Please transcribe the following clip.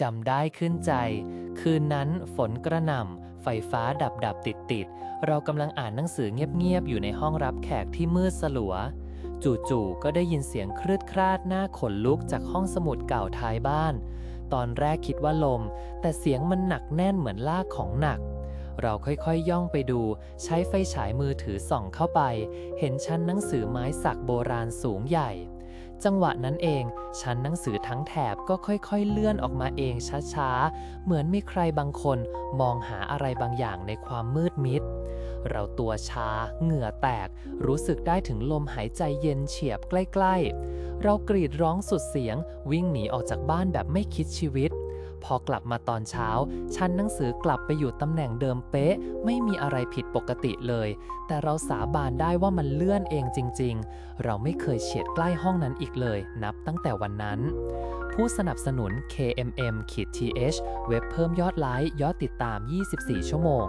จำได้ขึ้นใจ คืนนั้นฝนกระหน่ำ ไฟฟ้าดับดับติดติด เรากำลังอ่านหนังสือเงียบๆ อยู่ในห้องรับแขกที่มืดสลัว จู่ๆ ก็ได้ยินเสียงครืดคราดหน้าขนลุกจากห้องสมุดเก่าท้ายบ้าน ตอนแรกคิดว่าลม แต่เสียงมันหนักแน่นเหมือนลากของหนักเราค่อยๆย่องไปดู ใช้ไฟฉายมือถือส่องเข้าไป เห็นชั้นหนังสือไม้สักโบราณสูงใหญ่ จังหวะนั้นเอง ชั้นหนังสือทั้งแถบก็ค่อยๆ เลื่อนออกมาเองช้าๆ เหมือนมีใครบางคนมองหาอะไรบางอย่างในความมืดมิด เราตัวชา เหงื่อแตก รู้สึกได้ถึงลมหายใจเย็นเฉียบใกล้ๆ เรากรีดร้องสุดเสียง วิ่งหนีออกจากบ้านแบบไม่คิดชีวิต พอกลับมาตอนเช้า ชั้นหนังสือกลับไปอยู่ตำแหน่งเดิมเป๊ะ ไม่มีอะไรผิดปกติเลย แต่เราสาบานได้ว่ามันเลื่อนเองจริง ๆ เราไม่เคยเฉียดใกล้ห้องนั้นอีกเลย นับตั้งแต่วันนั้นผู้สนับสนุน KMM-TH เว็บเพิ่มยอดไลค์ ยอดติดตาม 24 ชั่วโมง